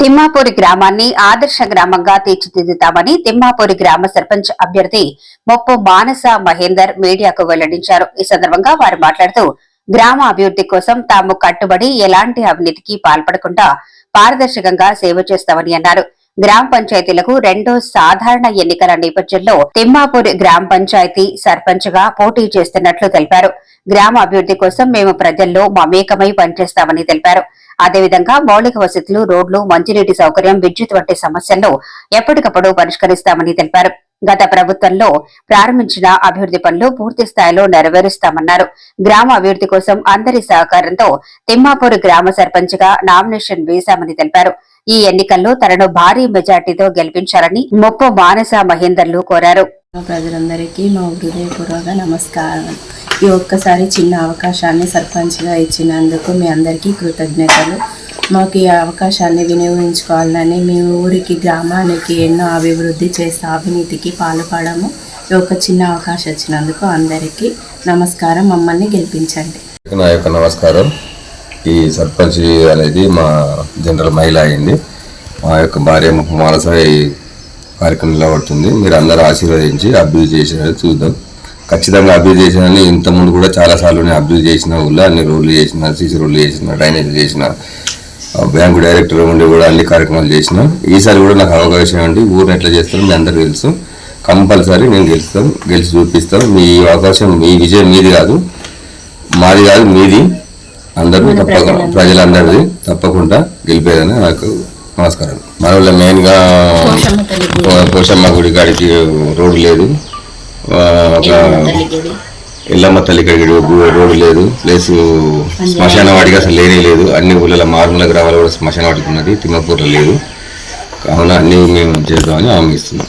తిమ్మాపూరి గ్రామాన్ని ఆదర్శ గ్రామంగా తీర్చిదిద్దుతామని తిమ్మాపూరి గ్రామ సర్పంచ్ అభ్యర్థి మొప్పు మానస మహేందర్ మీడియాకు వెల్లడించారు. ఈ సందర్భంగా వారు మాట్లాడుతూ గ్రామ అభివృద్ధి కోసం తాము కట్టుబడి ఎలాంటి అవినీతికి పాల్పడకుండా పారదర్శకంగా సేవ చేస్తామని అన్నారు. గ్రామ పంచాయతీలకు రెండో సాధారణ ఎన్నికల నేపథ్యంలో తిమ్మాపూర్ గ్రామ పంచాయతీ సర్పంచ్గా పోటీ చేస్తున్నట్లు తెలిపారు. గ్రామ అభివృద్ధి కోసం మేము ప్రజల్లో మమేకమై పనిచేస్తామని తెలిపారు. అదేవిధంగా మౌలిక వసతులు రోడ్లు మంచినీటి సౌకర్యం విద్యుత్ వంటి సమస్యలను ఎప్పటికప్పుడు పరిష్కరిస్తామని తెలిపారు. గత ప్రభుత్వంలో ప్రారంభించిన అభివృద్ధి పనులు పూర్తి స్థాయిలో నెరవేరుస్తామన్నారు. గ్రామ అభివృద్ధి కోసం అందరి సహకారంతో తిమ్మాపూర్ గ్రామ సర్పంచ్గా నామినేషన్ వేశామని తెలిపారు. ఈ ఎన్నికల్లో తనను భారీ మెజార్టీతో గెలిపించాలని మొప్పు మానస మహేందర్లు కోరారు. ప్రజలందరికీ మా హృదయపూర్వక నమస్కారం. ఈ ఒక్కసారి చిన్న అవకాశాన్ని సర్పంచ్గా ఇచ్చినందుకు మీ అందరికీ కృతజ్ఞతలు. మాకు ఈ అవకాశాన్ని వినియోగించుకోవాలని మీ ఊరికి గ్రామానికి ఎన్నో అభివృద్ధి చేస్తే అవినీతికి పాల్పడము. ఈ యొక్క చిన్న అవకాశం ఇచ్చినందుకు అందరికీ నమస్కారం. మమ్మల్ని గెలిపించండి. నా యొక్క నమస్కారం. ఈ సర్పంచ్ అనేది మా జనరల్ మహిళ అయింది. మా యొక్క భార్య ముప్పు కార్యక్రమంలో ఉంటుంది మీరు అందరూ ఆశీర్వదించి అభివృద్ధి చేసినది చూద్దాం. ఖచ్చితంగా అభివృద్ధి చేసినని ఇంతకుముందు కూడా చాలాసార్లు నేను అభివృద్ధి చేసిన ఊళ్ళో అన్ని రోడ్లు చేసిన సీసీ రోడ్లు చేసిన డ్రైనేజ్ చేసిన బ్యాంకు డైరెక్టర్ ఉండి కూడా అన్ని కార్యక్రమాలు చేసిన. ఈసారి కూడా నాకు అవకాశం ఇవ్వండి ఊరిని ఎట్లా చేస్తారో మీ అందరికీ తెలుసు. కంపల్సరీ నేను గెలుస్తాం గెలిచి చూపిస్తాం. మీ అవకాశం మీ విజయం మీది కాదు. మాది కాదు మీది. అందరూ తప్పకుండా ప్రజలందరిది. తప్పకుండా గెలిపేదని నాకు నమస్కారం. మన మెయిన్గా పోషమ్మ గుడి, కాడికి రోడ్డు లేదు. ఒక ఎల్లమ్మ తల్లి కడిగడు రోడ్డు లేదు. ప్లేస్ శ్మశాన వాడికి అసలు లేనే లేదు. అన్ని ఊళ్ళలో మారుమూల గ్రామాలు కూడా శ్మశాన వాడికి ఉన్నది. తిమ్మపూర్లో లేదు. కావున అన్ని మేము చేద్దామని హామీ ఇస్తున్నాం